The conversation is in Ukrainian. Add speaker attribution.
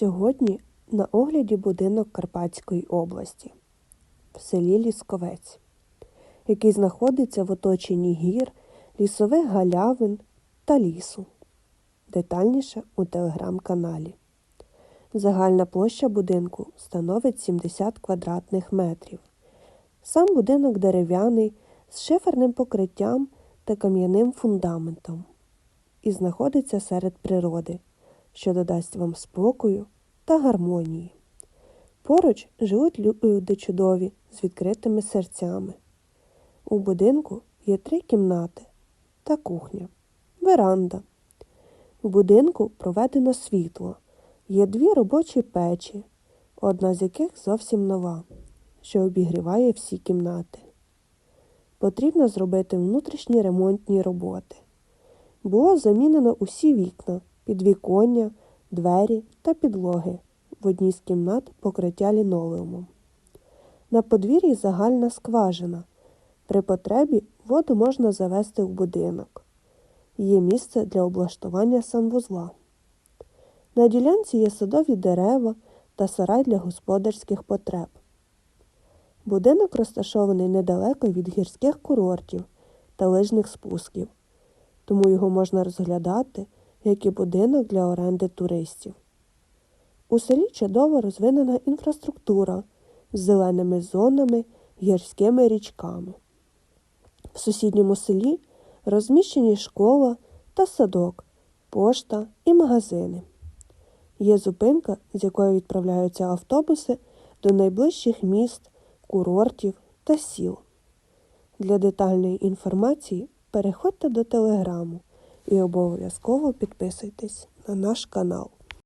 Speaker 1: Сьогодні на огляді будинок Карпатської області в селі Лісковець, який знаходиться в оточенні гір, лісових галявин та лісу. Детальніше у телеграм-каналі. Загальна площа будинку становить 70 квадратних метрів. Сам будинок дерев'яний з шиферним покриттям та кам'яним фундаментом і знаходиться серед природи, що додасть вам спокою та гармонії. Поруч живуть люди чудові з відкритими серцями. У будинку є три кімнати та кухня, веранда. У будинку проведено світло. Є дві робочі печі, одна з яких зовсім нова, що обігріває всі кімнати. Потрібно зробити внутрішні ремонтні роботи. Було замінено усі вікна, підвіконня, двері та підлоги. В одній з кімнат покриття лінолеумом. На подвір'ї загальна скважина. При потребі воду можна завести в будинок. Є місце для облаштування санвузла. На ділянці є садові дерева та сарай для господарських потреб. Будинок розташований недалеко від гірських курортів та лижних спусків, тому його можна розглядати як і будинок для оренди туристів. У селі чудово розвинена інфраструктура з зеленими зонами, гірськими річками. В сусідньому селі розміщені школа та садок, пошта і магазини. Є зупинка, з якої відправляються автобуси до найближчих міст, курортів та сіл. Для детальної інформації переходьте до телеграму і обов'язково підписуйтесь на наш канал.